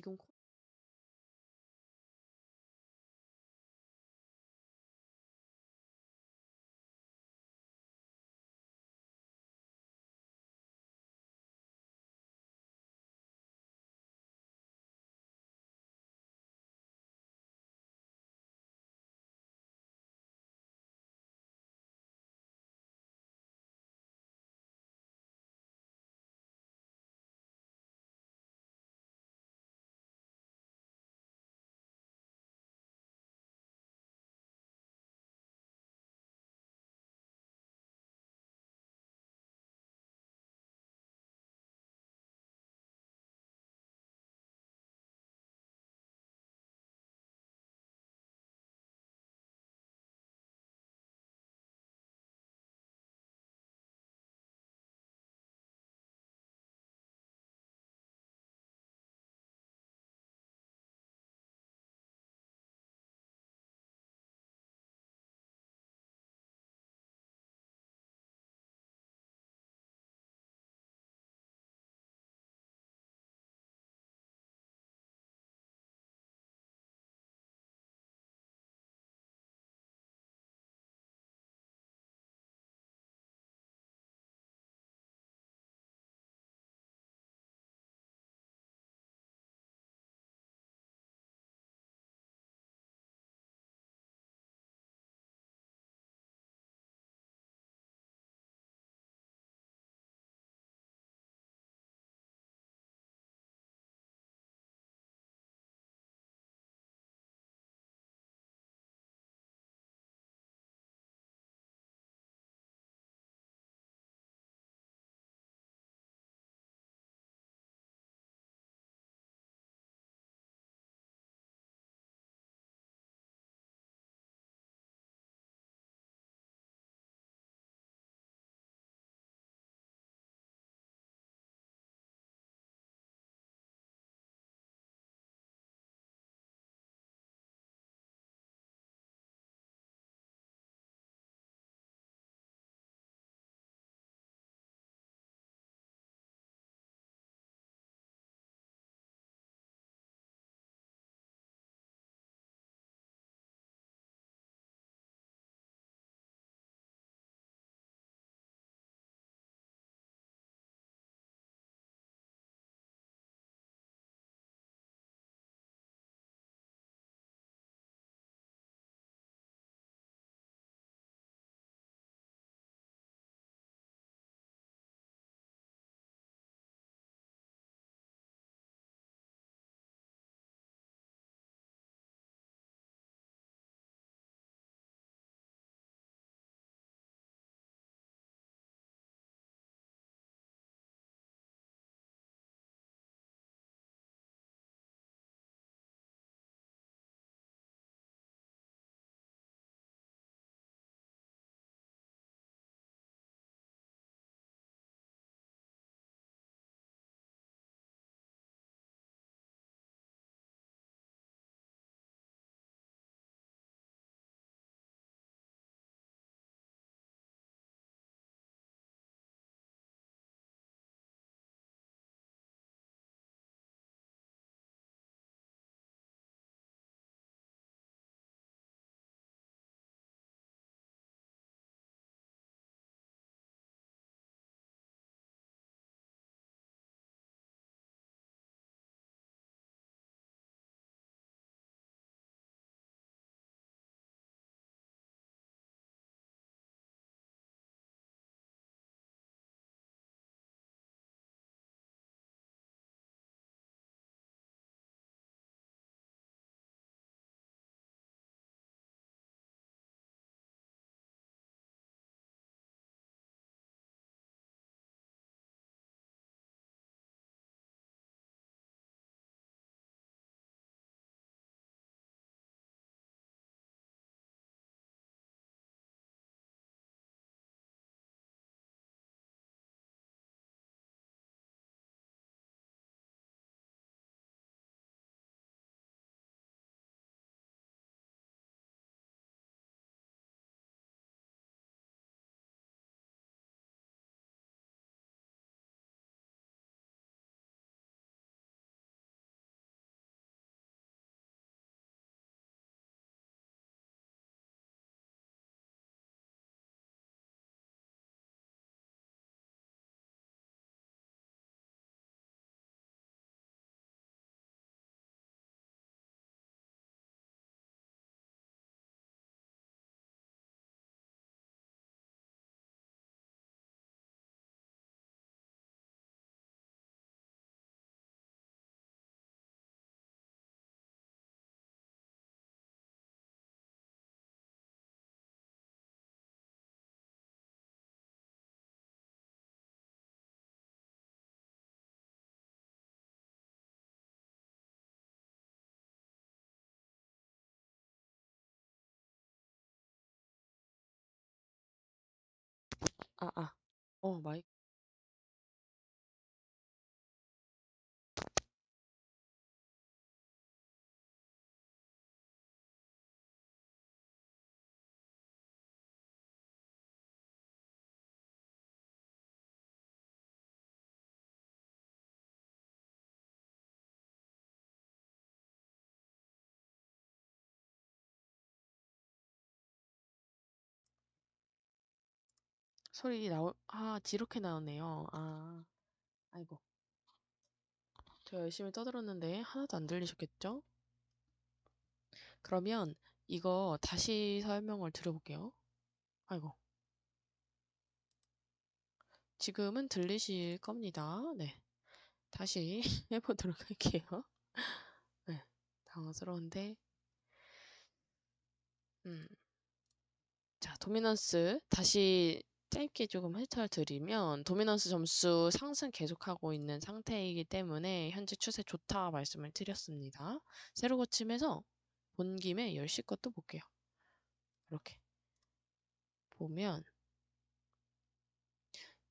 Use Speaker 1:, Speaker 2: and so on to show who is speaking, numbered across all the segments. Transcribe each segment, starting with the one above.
Speaker 1: 지금 아, 아. 어, 마이 소리 나오, 아, 지렇게 나오네요. 아, 아이고. 저 열심히 떠들었는데 하나도 안 들리셨겠죠? 그러면 이거 다시 설명을 드려볼게요. 아이고. 지금은 들리실 겁니다. 네. 다시 해보도록 할게요. 네. 당황스러운데. 음. 자, 도미넌스 다시 짧게 조금 훑어드리면 도미넌스 점수 상승 계속하고 있는 상태이기 때문에 현재 추세 좋다 말씀을 드렸습니다. 세로 거침에서 본 김에 10시 것도 볼게요. 이렇게 보면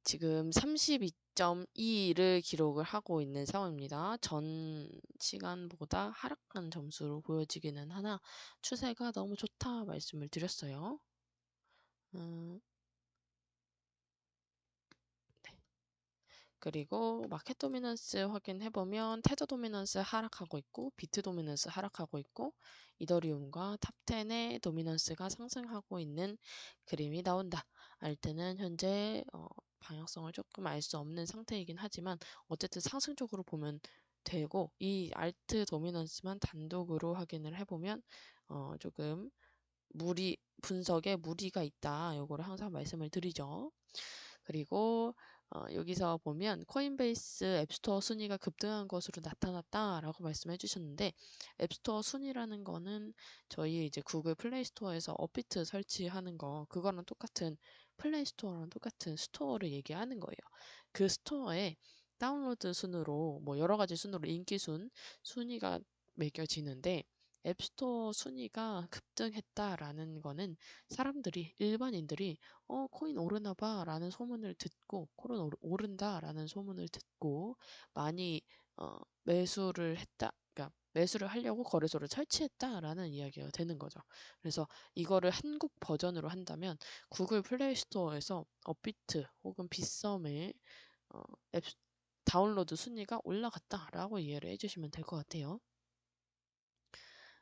Speaker 1: 지금 32.2를 기록을 하고 있는 상황입니다. 전 시간보다 하락한 점수로 보여지기는 하나 추세가 너무 좋다 말씀을 드렸어요. 음, 그리고 마켓 도미넌스 확인해보면 테더 도미넌스 하락하고 있고 비트 도미넌스 하락하고 있고 이더리움과 탑10의 도미넌스가 상승하고 있는 그림이 나온다. 알 때는 현재 어, 방향성을 조금 알 수 없는 상태이긴 하지만 어쨌든 상승적으로 보면 되고 이 알트 도미넌스만 단독으로 확인을 해보면 어, 조금 무리 분석에 무리가 있다. 요거를 항상 말씀을 드리죠. 그리고 어, 여기서 보면 코인베이스 앱스토어 순위가 급등한 것으로 나타났다라고 말씀해 주셨는데 앱스토어 순위라는 거는 저희 이제 구글 플레이스토어에서 업비트 설치하는 거 그거랑 똑같은 플레이스토어랑 똑같은 스토어를 얘기하는 거예요. 그 스토어에 다운로드 순으로 뭐 여러 가지 순으로 인기 순 순위가 매겨지는데 앱스토어 순위가 급등했다라는 거는 사람들이 일반인들이 어 코인 오르나 봐라는 소문을 듣고 코인 오른다라는 소문을 듣고 많이 어 매수를 했다. 그러니까 매수를 하려고 거래소를 설치했다라는 이야기가 되는 거죠. 그래서 이거를 한국 버전으로 한다면 구글 플레이 스토어에서 업비트 혹은 빗썸의 어, 앱 다운로드 순위가 올라갔다라고 이해를 해주시면 될 것 같아요.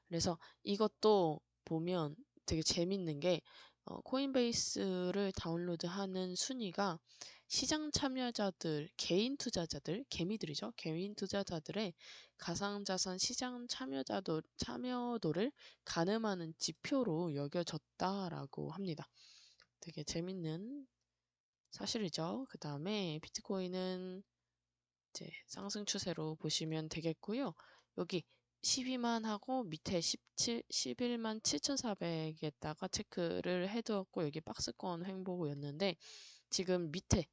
Speaker 1: 그래서 이것도 보면 되게 재밌는 게 어, 코인베이스를 다운로드하는 순위가 시장 참여자들, 개인 투자자들, 개미들이죠. 개인 투자자들의 가상자산 시장 참여자도, 참여도를 가늠하는 지표로 여겨졌다라고 합니다. 되게 재밌는 사실이죠. 그 다음에 비트코인은 이제 상승 추세로 보시면 되겠고요. 여기 12만 하고 밑에 17, 11만 7,400에다가 체크를 해두었고 여기 박스권 횡보였는데 지금 밑에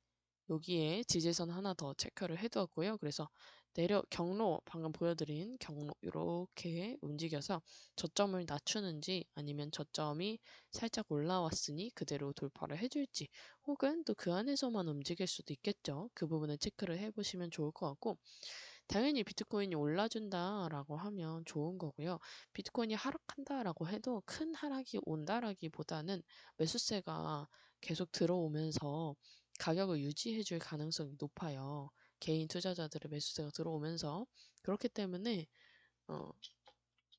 Speaker 1: 여기에 지지선 하나 더 체크를 해두었고요. 그래서 내려 경로 방금 보여드린 경로 이렇게 움직여서 저점을 낮추는지 아니면 저점이 살짝 올라왔으니 그대로 돌파를 해줄지 혹은 또 그 안에서만 움직일 수도 있겠죠. 그 부분을 체크를 해보시면 좋을 것 같고 당연히 비트코인이 올라준다라고 하면 좋은 거고요. 비트코인이 하락한다라고 해도 큰 하락이 온다라기보다는 매수세가 계속 들어오면서 가격을 유지해 줄 가능성이 높아요. 개인 투자자들의 매수세가 들어오면서 그렇기 때문에 어,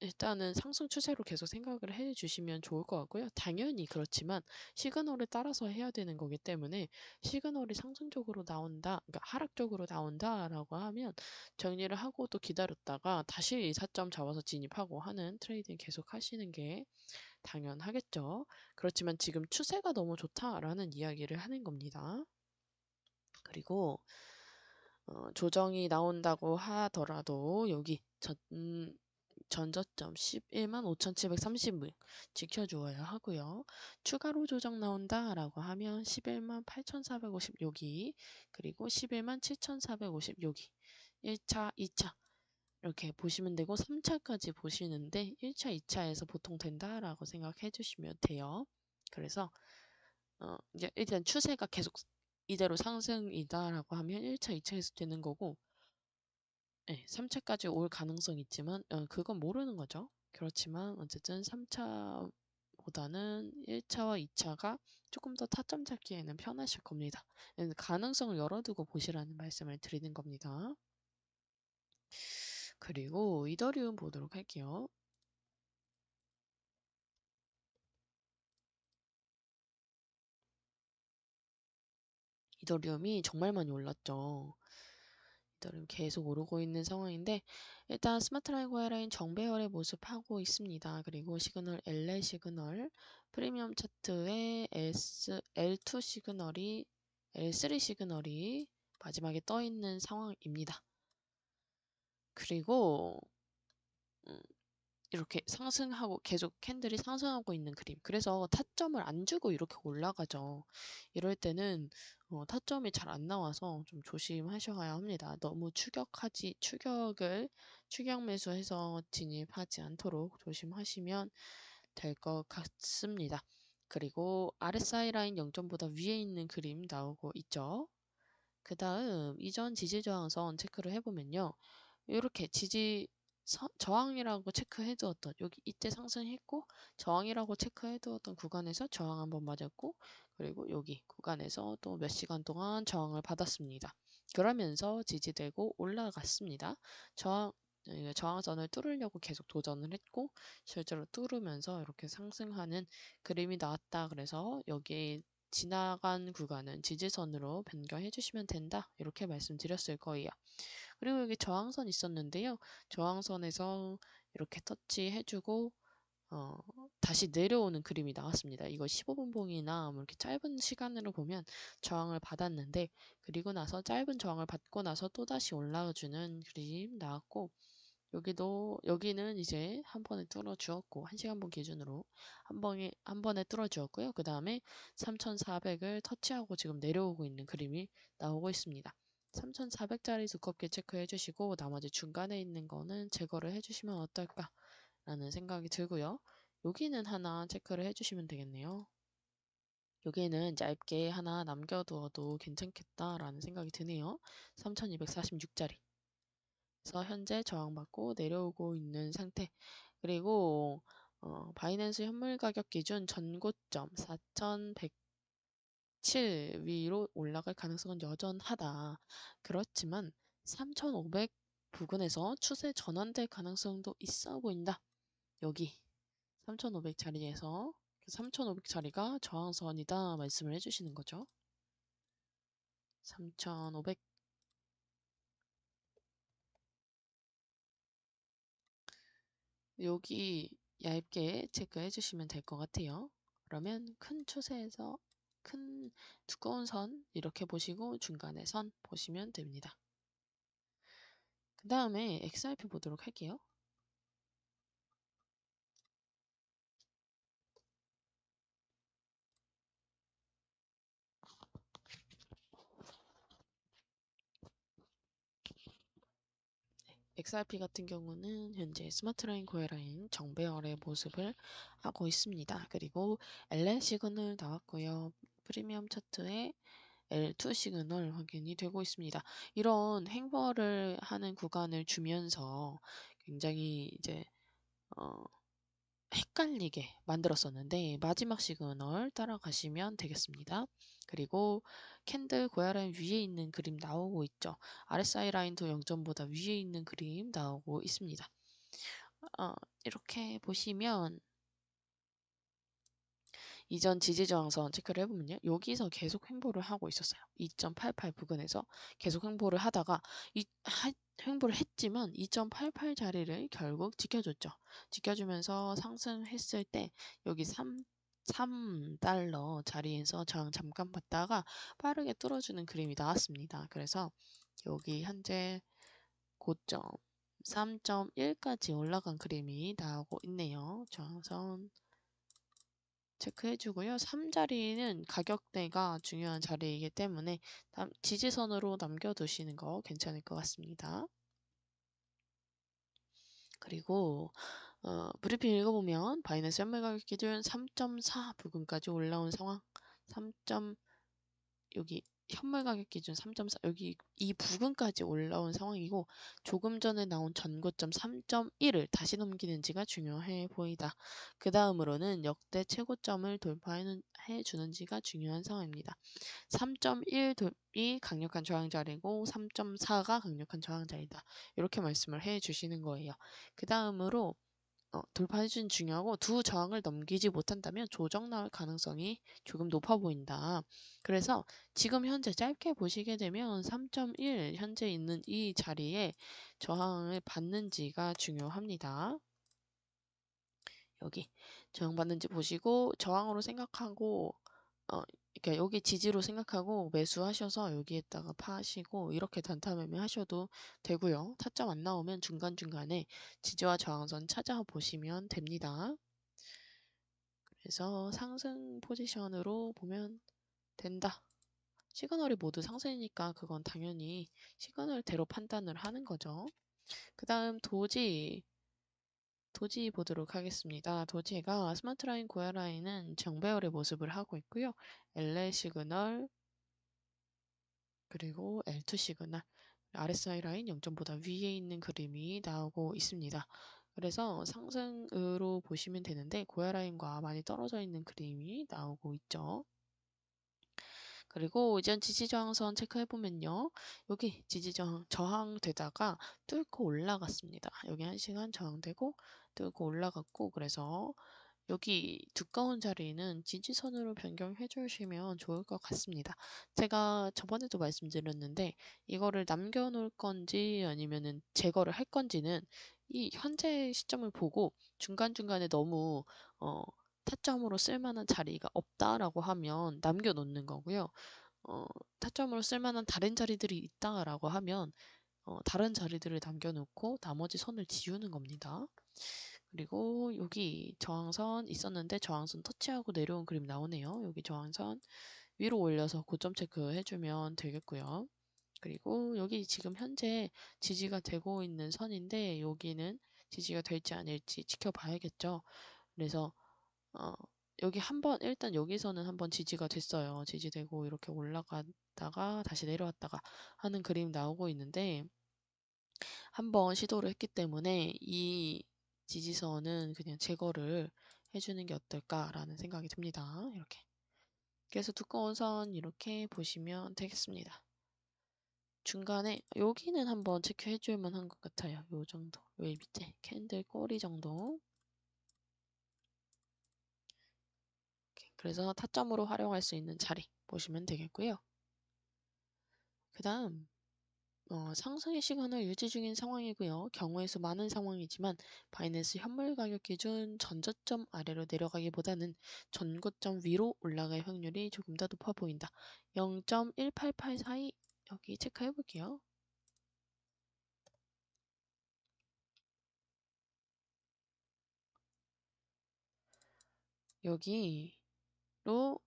Speaker 1: 일단은 상승 추세로 계속 생각을 해 주시면 좋을 것 같고요. 당연히 그렇지만 시그널에 따라서 해야 되는 거기 때문에 시그널이 상승적으로 나온다, 그러니까 하락적으로 나온다라고 하면 정리를 하고 또 기다렸다가 다시 4점 잡아서 진입하고 하는 트레이딩 계속 하시는 게 당연하겠죠. 그렇지만 지금 추세가 너무 좋다라는 이야기를 하는 겁니다. 그리고 어, 조정이 나온다고 하더라도 여기 전, 음, 전저점 11만 5,730을 지켜주어야 하고요. 추가로 조정 나온다라고 하면 11만 8,450 여기 그리고 11만 7,450 여기 1차, 2차 이렇게 보시면 되고 3차까지 보시는데 1차, 2차에서 보통 된다라고 생각해 주시면 돼요. 그래서 어, 이제 일단 추세가 계속 이대로 상승이다라고 하면 1차, 2차에서 되는 거고 네, 3차까지 올 가능성이 있지만 어, 그건 모르는 거죠. 그렇지만 어쨌든 3차보다는 1차와 2차가 조금 더 타점 잡기에는 편하실 겁니다. 가능성을 열어두고 보시라는 말씀을 드리는 겁니다. 그리고 이더리움 보도록 할게요. 이더리움이 정말 많이 올랐죠. 이더리움 계속 오르고 있는 상황인데 일단 스마트라인 고해라인 정배열의 모습 하고 있습니다. 그리고 시그널 LA 시그널 프리미엄 차트에 S, L2 시그널이 L3 시그널이 마지막에 떠 있는 상황입니다. 그리고 음, 이렇게 상승하고 계속 캔들이 상승하고 있는 그림. 그래서 타점을 안 주고 이렇게 올라가죠. 이럴 때는 어, 타점이 잘 안 나와서 좀 조심하셔야 합니다. 너무 추격하지 추격을 추격 매수해서 진입하지 않도록 조심하시면 될 것 같습니다. 그리고 RSI 라인 0점보다 위에 있는 그림 나오고 있죠. 그 다음 이전 지지 저항선 체크를 해보면요. 이렇게 지지 서, 저항이라고 체크해 두었던 여기 이때 상승했고 저항이라고 체크해 두었던 구간에서 저항 한번 맞았고 그리고 여기 구간에서 또 몇 시간 동안 저항을 받았습니다. 그러면서 지지되고 올라갔습니다. 저항 저항선을 뚫으려고 계속 도전을 했고 실제로 뚫으면서 이렇게 상승하는 그림이 나왔다. 그래서 여기 지나간 구간은 지지선으로 변경해 주시면 된다. 이렇게 말씀드렸을 거예요. 그리고 여기 저항선 있었는데요. 저항선에서 이렇게 터치해주고 어, 다시 내려오는 그림이 나왔습니다. 이거 15분 봉이나 뭐 이렇게 짧은 시간으로 보면 저항을 받았는데 그리고 나서 짧은 저항을 받고 나서 또 다시 올라와주는 그림 나왔고 여기도 여기는 이제 한 번에 뚫어 주었고 1시간 분 기준으로 한 번에 한 번에 뚫어 주었고요. 그 다음에 3,400을 터치하고 지금 내려오고 있는 그림이 나오고 있습니다. 3,400짜리 두껍게 체크해 주시고 나머지 중간에 있는 거는 제거를 해 주시면 어떨까 라는 생각이 들고요. 여기는 하나 체크를 해 주시면 되겠네요. 여기에는 짧게 하나 남겨두어도 괜찮겠다라는 생각이 드네요. 3246짜리. 그래서 현재 저항받고 내려오고 있는 상태. 그리고 어, 바이낸스 현물 가격 기준 전고점 4100 7 위로 올라갈 가능성은 여전하다. 그렇지만 3,500 부근에서 추세 전환될 가능성도 있어 보인다. 여기 3,500 자리에서 3,500 자리가 저항선이다 말씀을 해주시는 거죠. 3,500 여기 얇게 체크해 주시면 될 것 같아요. 그러면 큰 추세에서 큰 두꺼운 선 이렇게 보시고 중간에 선 보시면 됩니다. 그 다음에 XRP 보도록 할게요. XRP 같은 경우는 현재 스마트라인 고해라인 정배열의 모습을 하고 있습니다. 그리고 LN 시그널 나왔고요. 프리미엄 차트에 L2 시그널 확인이 되고 있습니다. 이런 행보를 하는 구간을 주면서 굉장히 이제 어, 헷갈리게 만들었었는데 마지막 시그널 따라가시면 되겠습니다. 그리고 캔들 고야 라인 위에 있는 그림 나오고 있죠. RSI 라인도 0점보다 위에 있는 그림 나오고 있습니다. 어, 이렇게 보시면 이전 지지저항선 체크를 해보면요. 여기서 계속 횡보를 하고 있었어요. 2.88 부근에서 계속 횡보를 하다가 이, 하, 횡보를 했지만 2.88 자리를 결국 지켜줬죠. 지켜주면서 상승했을 때 여기 3 3달러 자리에서 저항 잠깐 봤다가 빠르게 뚫어주는 그림이 나왔습니다. 그래서 여기 현재 고점 3.1까지 올라간 그림이 나오고 있네요. 저항선 체크해주고요. 3자리는 가격대가 중요한 자리이기 때문에 지지선으로 남겨두시는 거 괜찮을 것 같습니다. 그리고 어, 브리핑 읽어보면 바이낸스 연말 가격 기준 3.4 부근까지 올라온 상황 3. 여기 현물 가격 기준 3.4 여기 이 부근까지 올라온 상황이고 조금 전에 나온 전고점 3.1을 다시 넘기는지가 중요해 보이다. 그 다음으로는 역대 최고점을 돌파해 주는지가 중요한 상황입니다. 3.1이 강력한 저항 자리고 3.4가 강력한 저항 자리다. 이렇게 말씀을 해 주시는 거예요. 그 다음으로 어, 돌파해준 중요하고 두 저항을 넘기지 못한다면 조정 나올 가능성이 조금 높아 보인다. 그래서 지금 현재 짧게 보시게 되면 3.1 현재 있는 이 자리에 저항을 받는지가 중요합니다. 여기 저항 받는지 보시고 저항으로 생각하고 어, 그러니까 여기 지지로 생각하고 매수하셔서 여기에다가 파시고 이렇게 단타 매매 하셔도 되고요. 타점 안 나오면 중간중간에 지지와 저항선 찾아보시면 됩니다. 그래서 상승 포지션으로 보면 된다. 시그널이 모두 상승이니까 그건 당연히 시그널대로 판단을 하는 거죠. 그 다음 도지 도지 보도록 하겠습니다. 도지가 스마트라인 고야라인은 정배열의 모습을 하고 있고요. LA 시그널 그리고 L2 시그널 RSI 라인 0점보다 위에 있는 그림이 나오고 있습니다. 그래서 상승으로 보시면 되는데 고야 라인과 많이 떨어져 있는 그림이 나오고 있죠. 그리고 이전 지지저항선 체크해보면요. 여기 지지저항 저항되다가 뚫고 올라갔습니다. 여기 1시간 저항되고 뚫고 올라갔고 그래서 여기 두꺼운 자리는 지지선으로 변경해 주시면 좋을 것 같습니다. 제가 저번에도 말씀드렸는데 이거를 남겨 놓을 건지 아니면은 제거를 할 건지는 이 현재 시점을 보고 중간중간에 너무 어, 타점으로 쓸만한 자리가 없다라고 하면 남겨놓는 거고요. 어, 타점으로 쓸만한 다른 자리들이 있다라고 하면 어, 다른 자리들을 남겨놓고 나머지 선을 지우는 겁니다. 그리고 여기 저항선 있었는데 저항선 터치하고 내려온 그림 나오네요. 여기 저항선 위로 올려서 고점 체크 해주면 되겠고요. 그리고 여기 지금 현재 지지가 되고 있는 선인데 여기는 지지가 될지 아닐지 지켜봐야겠죠. 그래서 어, 여기 한번 일단 여기서는 한번 지지가 됐어요. 지지되고 이렇게 올라갔다가 다시 내려왔다가 하는 그림 나오고 있는데 한번 시도를 했기 때문에 이 지지선은 그냥 제거를 해주는 게 어떨까라는 생각이 듭니다. 이렇게. 그래서 두꺼운 선 이렇게 보시면 되겠습니다. 중간에 여기는 한번 체크해 줄 만한 것 같아요. 요 정도. 요 밑에 캔들 꼬리 정도. 그래서 타점으로 활용할 수 있는 자리 보시면 되겠고요. 그 다음 어, 상승의 시간을 유지 중인 상황이고요. 경우의 수 많은 상황이지만 바이낸스 현물 가격 기준 전저점 아래로 내려가기보다는 전고점 위로 올라갈 확률이 조금 더 높아 보인다. 0.188 사이 여기 체크해 볼게요. 여기 로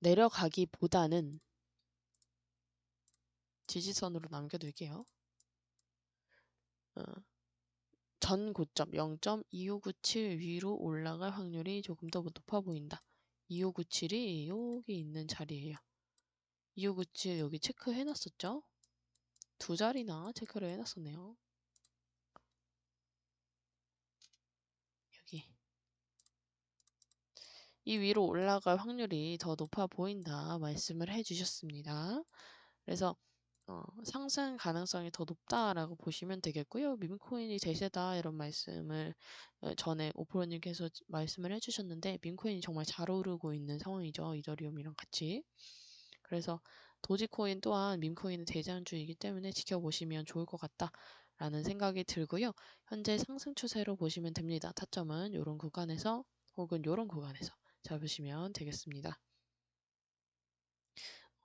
Speaker 1: 내려가기보다는 지지선으로 남겨둘게요. 어, 전 고점 0.2597 위로 올라갈 확률이 조금 더 높아 보인다. 2597이 여기 있는 자리예요. 2597 여기 체크해 놨었죠? 두 자리나 체크를 해 놨었네요. 여기 이 위로 올라갈 확률이 더 높아 보인다 말씀을 해 주셨습니다. 그래서 어, 상승 가능성이 더 높다라고 보시면 되겠고요. 민코인이 대세다 이런 말씀을 어, 전에 오프로님께서 말씀을 해주셨는데 민코인이 정말 잘 오르고 있는 상황이죠. 이더리움이랑 같이. 그래서 도지코인 또한 민코인은 대장주이기 때문에 지켜보시면 좋을 것 같다라는 생각이 들고요. 현재 상승 추세로 보시면 됩니다. 타점은 이런 구간에서 혹은 이런 구간에서 잡으시면 되겠습니다.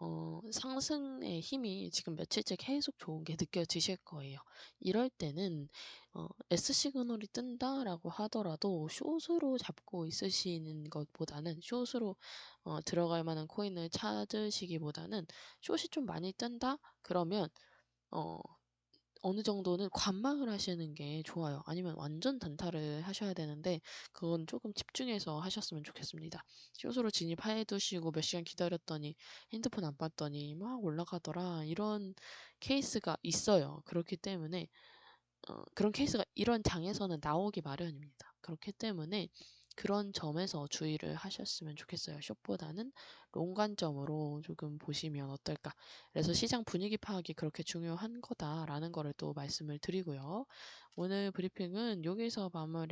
Speaker 1: 어, 상승의 힘이 지금 며칠째 계속 좋은 게 느껴지실 거예요. 이럴 때는 어, S 시그널이 뜬다라고 하더라도 숏으로 잡고 있으시는 것보다는 숏으로 어, 들어갈 만한 코인을 찾으시기보다는 숏이 좀 많이 뜬다? 그러면 어, 어느 정도는 관망을 하시는 게 좋아요. 아니면 완전 단타를 하셔야 되는데 그건 조금 집중해서 하셨으면 좋겠습니다. 숏으로 진입해 두시고 몇 시간 기다렸더니 핸드폰 안 봤더니 막 올라가더라. 이런 케이스가 있어요. 그렇기 때문에 어, 그런 케이스가 이런 장에서는 나오기 마련입니다. 그렇기 때문에 그런 점에서 주의를 하셨으면 좋겠어요. 숏보다는 롱 관점으로 조금 보시면 어떨까. 그래서 시장 분위기 파악이 그렇게 중요한 거다라는 거를 또 말씀을 드리고요. 오늘 브리핑은 여기서 마무리